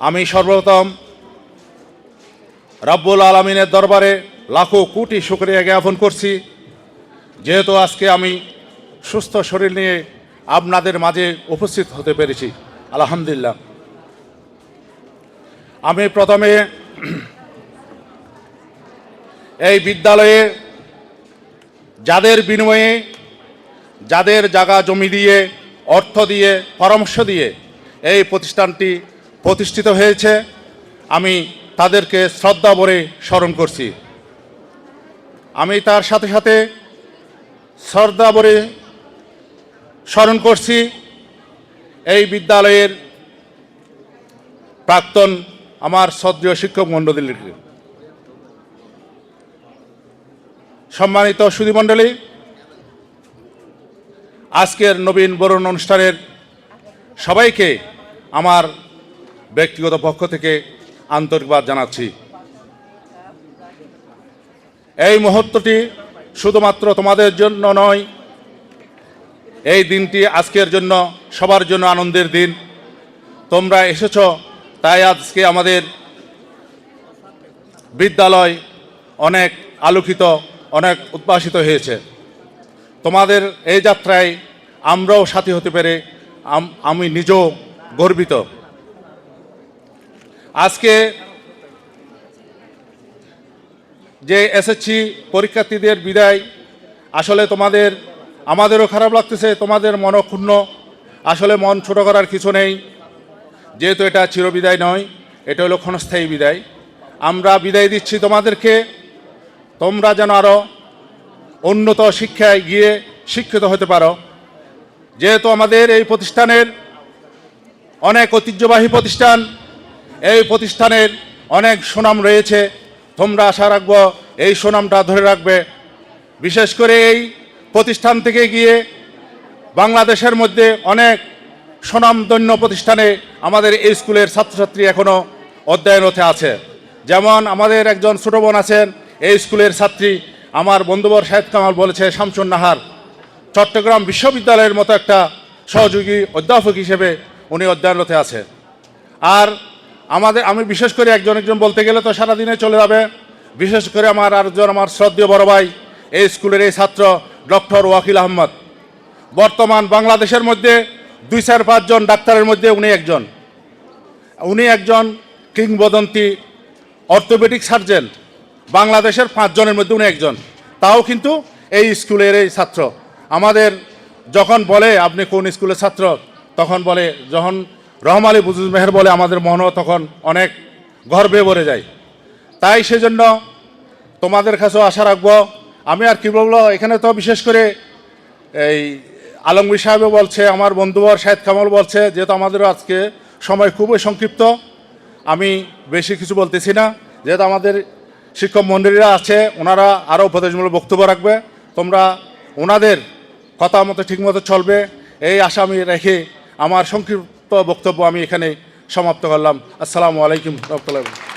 আমি সর্বপ্রথম রাব্বুল আলমিনের দরবারে লাখো কোটি শুক্রিয়া জ্ঞাপন করছি। যেহেতু আজকে আমি সুস্থ শরীর নিয়ে আপনাদের মাঝে উপস্থিত হতে পেরেছি। আলহামদুলিল্লাহ। আমি প্রথমে এই বিদ্যালয়ে যাদের বিনিময়ে, যাদের জায়গা জমি দিয়ে, অর্থ দিয়ে, পরামর্শ দিয়ে এই প্রতিষ্ঠানটি প্রতিষ্ঠিত হয়েছে। আমি তাদেরকে শ্রদ্ধা ভরে স্মরণ করছি। আমি তার সাথে সাথে শ্রদ্ধা ভরে স্মরণ করছি এই বিদ্যালয়ের প্রাক্তন আমার শ্রদ্ধেয় শিক্ষক মণ্ডলীকে সম্মানিত সুধীমণ্ডলী আজকের নবীন বরণ অনুষ্ঠানের সবাইকে আমার ব্যক্তিগত পক্ষ থেকে আন্তরিকবাদ জানাচ্ছি। এই মুহূর্তটি শুধুমাত্র তোমাদের জন্য নয়, এই দিনটি আজকের জন্য, সবার জন্য আনন্দের দিন। তোমরা এসেছ, তাই আজকে আমাদের বিদ্যালয় অনেক আলোকিত, অনেক উদ্ভাসিত হয়েছে। তোমাদের এই যাত্রায় আমরাও সাথী হতে পেরে আম- নিজেও গর্বিত। আজকে যে এসএসসি পরীক্ষার্থীদের বিদায়, আসলে তোমাদের, আমাদেরও খারাপ লাগতেছে, তোমাদের মনও ক্ষুণ্ণ, আসলে মন ছোট করার কিছু নেই, যেহেতু এটা চিরবিদায় নয়, এটা হলো ক্ষণস্থায়ী বিদায়। আমরা বিদায় দিচ্ছি তোমাদেরকে, তোমরা যেন আরও উন্নত শিক্ষায় গিয়ে শিক্ষিত হতে পারো। যেহেতু আমাদের এই প্রতিষ্ঠানের অনেক ঐতিহ্যবাহী প্রতিষ্ঠান এই প্রতিষ্ঠানের অনেক সুনাম রয়েছে। তোমরা আশা রাখব এই সুনামটা ধরে রাখবে। বিশেষ করে এই প্রতিষ্ঠান থেকে গিয়ে বাংলাদেশের মধ্যে অনেক সুনামধন্য প্রতিষ্ঠানে আমাদের এই স্কুলের ছাত্রছাত্রী এখনও অধ্যয়নরতে আছে। যেমন আমাদের একজন ছোটো বোন আছেন, এই স্কুলের ছাত্রী, আমার বন্ধুবর শাহেদ কামাল বলেছে, শামসুন নাহার। চট্টগ্রাম বিশ্ববিদ্যালয়ের মতো একটা সহযোগী অধ্যাপক হিসেবে উনি অধ্যয়নরতে আছে। আর আমাদের, আমি বিশেষ করে একজন একজন বলতে গেলে তো সারাদিনে চলে যাবে। বিশেষ করে আমার আরেকজন আমার শ্রদ্ধেয় বড় ভাই, এই স্কুলের এই ছাত্র, ডক্টর ওয়াকিল আহমদ। বর্তমান বাংলাদেশের মধ্যে দুই চার পাঁচজন ডাক্তারের মধ্যে উনি একজন। উনি একজন কিংবদন্তি অর্থোপেডিক সার্জন। বাংলাদেশের পাঁচজনের মধ্যে উনি একজন। তাও কিন্তু এই স্কুলের এই ছাত্র। আমাদের যখন বলে, আপনি কোন স্কুলের ছাত্র? তখন বলে, যখন রহম আলী বুজুজ মেহের বলে আমাদের মনও তখন অনেক গর্বে ভরে যায়। তাই সেজন্য তোমাদের কাছেও আশা রাখব। আমি আর কি বলব, এখানে তো বিশেষ করে এই আলমগীর সাহেবও বলছে, আমার বন্ধুবর শাহেদ কামাল বলছে, যেহেতু আমাদেরও আজকে সময় খুবই সংক্ষিপ্ত, আমি বেশি কিছু বলতেছি না। যেহেতু আমাদের শিক্ষক মন্ডলীরা আছে, ওনারা আরও উপদেশমূলক বক্তব্য রাখবে। তোমরা ওনাদের কথা মতো ঠিকমতো চলবে। এই আশা আমি রেখে আমার সংক্ষিপ্ত বক্তব্য আমি এখানে সমাপ্ত করলাম। আসসালামু আলাইকুম রহমতুল্লাহ।